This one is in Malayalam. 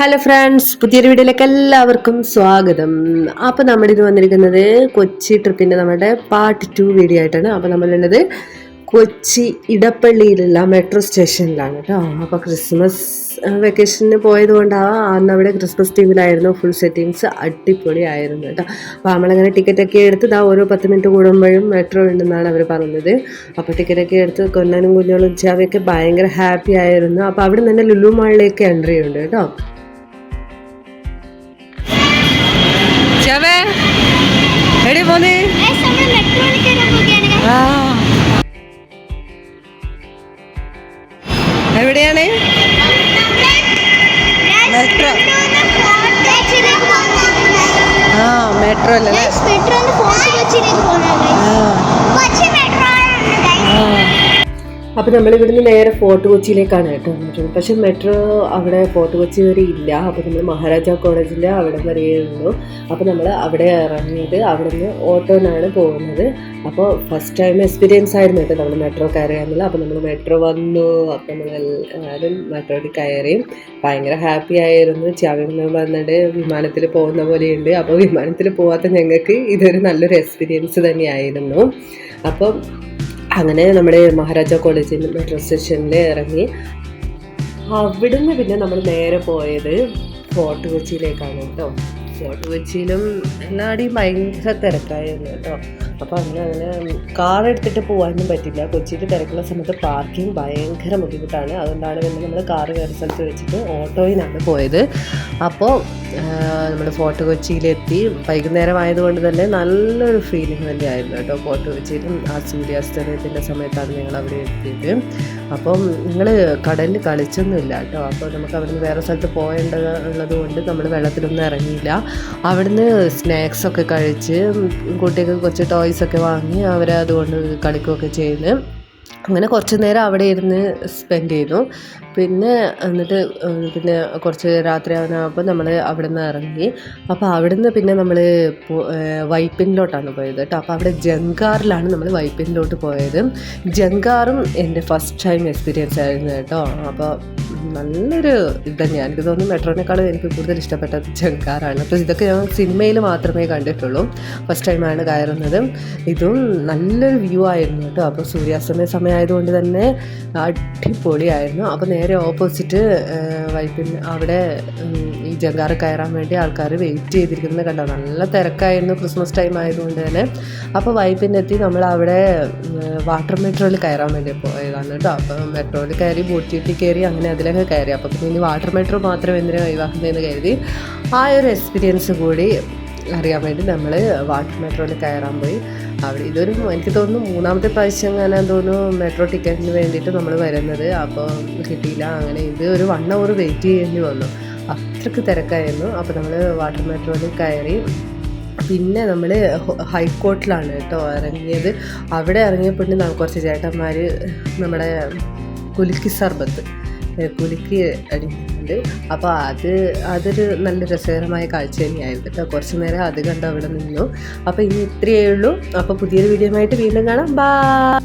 ഹലോ ഫ്രണ്ട്സ് പുതിയൊരു വീഡിയോയിലേക്ക് എല്ലാവർക്കും സ്വാഗതം. അപ്പോൾ ഇത് വന്നിരിക്കുന്നത് കൊച്ചി ട്രിപ്പിന്റെ നമ്മുടെ പാർട്ട് ടു വീഡിയോ ആയിട്ടാണ്. അപ്പോൾ നമ്മളുള്ളത് കൊച്ചി ഇടപ്പള്ളിയിലുള്ള മെട്രോ സ്റ്റേഷനിലാണ് കേട്ടോ അപ്പോൾ ക്രിസ്മസ് വെക്കേഷന് പോയത് കൊണ്ടാവാം അന്ന് അവിടെ ക്രിസ്മസ് ടീമിലായിരുന്നു ഫുൾ സെറ്റിങ്സ് അടിപൊളിയായിരുന്നു കേട്ടോ അപ്പോൾ നമ്മളങ്ങനെ ടിക്കറ്റൊക്കെ എടുത്ത് ഇതാ ഓരോ പത്ത് മിനിറ്റ് കൂടുമ്പോഴും മെട്രോ ഉണ്ടെന്നാണ് അവർ പറഞ്ഞത്. അപ്പോൾ ടിക്കറ്റൊക്കെ എടുത്ത് കൊന്നാനും കുഞ്ഞോളും ചാവയൊക്കെ ഭയങ്കര ഹാപ്പി ആയിരുന്നു. അപ്പോൾ അവിടെ നിന്ന് തന്നെ ലുലു മാളിലേക്ക് എൻട്രി ഉണ്ട് കേട്ടോ ചവേ എടി പോന്നേ എവിടെയാണ്? മെട്രോ. ആ മെട്രോ അല്ലേ? Metro guys. അപ്പോൾ നമ്മൾ ഇവിടുന്ന് നേരെ ഫോർട്ട് കൊച്ചിയിലേക്കാണ് കേട്ടോ വന്നിട്ടുള്ളത് പക്ഷെ മെട്രോ അവിടെ ഫോർട്ട് കൊച്ചി വരെ ഇല്ല. അപ്പോൾ നമ്മൾ മഹാരാജ കോളേജിന്റെ അവിടെ വരെയേ ഉള്ളൂ. അപ്പോൾ നമ്മൾ അവിടെ ഇറങ്ങിയത് അവിടെ നിന്ന് ഓട്ടോനാണ് പോകുന്നത്. അപ്പോൾ ഫസ്റ്റ് ടൈം എക്സ്പീരിയൻസ് ആയിരുന്നു കേട്ടോ നമ്മൾ മെട്രോ കയറിയാന്നുള്ളത് അപ്പോൾ നമ്മൾ മെട്രോ വന്നു. അപ്പോൾ നമ്മൾ എല്ലാവരും മെട്രോയിൽ കയറി. ഭയങ്കര ഹാപ്പി ആയിരുന്നു. ചാവിന്ന് വന്നിട്ട് വിമാനത്തിൽ പോകുന്ന പോലെയുണ്ട്. അപ്പോൾ വിമാനത്തിൽ പോകാത്ത ഞങ്ങൾക്ക് ഇതൊരു നല്ലൊരു എക്സ്പീരിയൻസ് തന്നെയായിരുന്നു. അപ്പം അങ്ങനെ നമ്മുടെ മഹാരാജ കോളേജിൽ നിന്ന് മെട്രോ സ്റ്റേഷനിൽ ഇറങ്ങി. അവിടുന്ന് പിന്നെ നമ്മൾ നേരെ പോയത് ഫോർട്ട് കൊച്ചിയിലേക്കാണ് കേട്ടോ. ഫോർട്ട് കൊച്ചിയിലും എല്ലാവരുടെയും ഭയങ്കര തിരക്കായിരുന്നു കേട്ടോ. അപ്പോൾ അങ്ങനെ അങ്ങനെ കാർ എടുത്തിട്ട് പോകാനൊന്നും പറ്റില്ല. കൊച്ചിയിൽ തിരക്കുള്ള സമയത്ത് പാർക്കിംഗ് ഭയങ്കര ബുദ്ധിമുട്ടാണ്. അതുകൊണ്ടാണ് പിന്നെ നമ്മൾ കാർ കയറി സ്ഥലത്ത് വെച്ചിട്ട് ഓട്ടോയിലാണ് പോയത്. അപ്പോൾ നമ്മൾ ഫോർട്ട് കൊച്ചിയിലെത്തി. വൈകുന്നേരം ആയതുകൊണ്ട് തന്നെ നല്ലൊരു ഫീലിംഗ് തന്നെയായിരുന്നു കേട്ടോ ഫോർട്ട് കൊച്ചിയിലും ആ സൂര്യാസ്തമയത്തിന്റെ സമയത്താണ് ഞങ്ങൾ അവിടെ എത്തിയത്. അപ്പം നിങ്ങൾ കടലിൽ കളിച്ചൊന്നുമില്ല കേട്ടോ. അപ്പോൾ നമുക്ക് അവിടുന്ന് വേറെ സ്ഥലത്ത് പോകേണ്ടത് ഉള്ളത് കൊണ്ട് നമ്മൾ വെള്ളത്തിലൊന്നും ഇറങ്ങിയില്ല. അവിടുന്ന് സ്നാക്സൊക്കെ കഴിച്ച് കുട്ടികൾക്ക് കുറച്ച് ടോയ്സൊക്കെ വാങ്ങി അവരെ അതുകൊണ്ട് കളിക്കുകയൊക്കെ ചെയ്ത്. അങ്ങനെ കുറച്ച് നേരം അവിടെ ഇരുന്ന് സ്പെൻഡ് ചെയ്തു. പിന്നെ എന്നിട്ട് പിന്നെ കുറച്ച് രാത്രി ആവാനാകുമ്പോൾ നമ്മൾ അവിടെ നിന്ന് ഇറങ്ങി അപ്പോൾ അവിടെ നിന്ന് പിന്നെ നമ്മൾ വൈപ്പിനിലോട്ടാണ് പോയത് കേട്ടോ. അപ്പോൾ അവിടെ ജങ്കാറിലാണ് നമ്മൾ വൈപ്പിനിലോട്ട് പോയത്. ജങ്കാറും എന്റെ ഫസ്റ്റ് ടൈം എക്സ്പീരിയൻസ് ആയിരുന്നു കേട്ടോ. അപ്പോൾ നല്ലൊരു ഇത് തന്നെയാണ് എനിക്ക് തോന്നുന്നു മെട്രോനേക്കാളും എനിക്ക് കൂടുതൽ ഇഷ്ടപ്പെട്ടത് ജങ്കാറാണ് അപ്പോൾ ഇതൊക്കെ ഞാൻ സിനിമയിൽ മാത്രമേ കണ്ടിട്ടുള്ളൂ. ഫസ്റ്റ് ടൈമാണ് കയറുന്നത്. ഇതും നല്ലൊരു വ്യൂ ആയിരുന്നു കേട്ടോ. അപ്പോൾ സൂര്യാസ്തമയ സമയമായതുകൊണ്ട് തന്നെ അടിപൊളിയായിരുന്നു. അപ്പോൾ നേരെ ഓപ്പോസിറ്റ് വൈപ്പിൻ അവിടെ ഈ ജങ്കാറ് കയറാൻ വേണ്ടി ആൾക്കാർ വെയിറ്റ് ചെയ്തിരിക്കുന്നത് കണ്ടോ? നല്ല തിരക്കായിരുന്നു ക്രിസ്മസ് ടൈം ആയതുകൊണ്ട് തന്നെ. അപ്പോൾ വൈപ്പിനെത്തി നമ്മൾ അവിടെ വാട്ടർ മെട്രോയിൽ കയറാൻ വേണ്ടി പോയതാണ് കേട്ടോ. അപ്പോൾ മെട്രോയിൽ കയറി ബോട്ടിൽ കയറി അങ്ങനെ അതിലൊക്കെ കയറി. അപ്പോൾ പിന്നെ ഇനി വാട്ടർ മെട്രോ മാത്രം എന്തിനാ ഒഴിവാക്കുന്നതെന്ന് കരുതി ആ ഒരു എക്സ്പീരിയൻസ് കൂടി അറിയാൻ വേണ്ടി നമ്മൾ വാട്ടർ മെട്രോയിൽ കയറാൻ പോയി. അവിടെ ഇതൊരു എനിക്ക് തോന്നുന്നു മൂന്നാമത്തെ പ്രാവശ്യം അങ്ങനെ തോന്നുന്നു മെട്രോ ടിക്കറ്റിന് വേണ്ടിയിട്ട് നമ്മൾ വരുന്നത്. അപ്പോൾ കിട്ടിയില്ല. അങ്ങനെ ഇത് ഒരു വൺ അവർ വെയിറ്റ് ചെയ്യേണ്ടി വന്നു. അത്രയ്ക്ക് തിരക്കായിരുന്നു. അപ്പോൾ നമ്മൾ വാട്ടർ മെട്രോയിൽ കയറി. പിന്നെ നമ്മൾ ഹൈക്കോർട്ടിലാണ് കേട്ടോ ഇറങ്ങിയത്. അവിടെ ഇറങ്ങിയപ്പോഴും കുറച്ച് ചേട്ടന്മാർ നമ്മുടെ കുലുക്കി സർബത്ത് കുലുക്കി അടിക്കുന്നുണ്ട്. അപ്പോൾ അത് അതൊരു നല്ല രസകരമായ കാഴ്ച തന്നെയായിരുന്നു കേട്ടോ. കുറച്ച് നേരം അത് കണ്ട് അവിടെ നിന്നു. അപ്പോൾ ഇനി ഇത്രയേ ഉള്ളൂ. അപ്പോൾ പുതിയൊരു വീഡിയോ ആയിട്ട് വീണ്ടും കാണാം. ബാ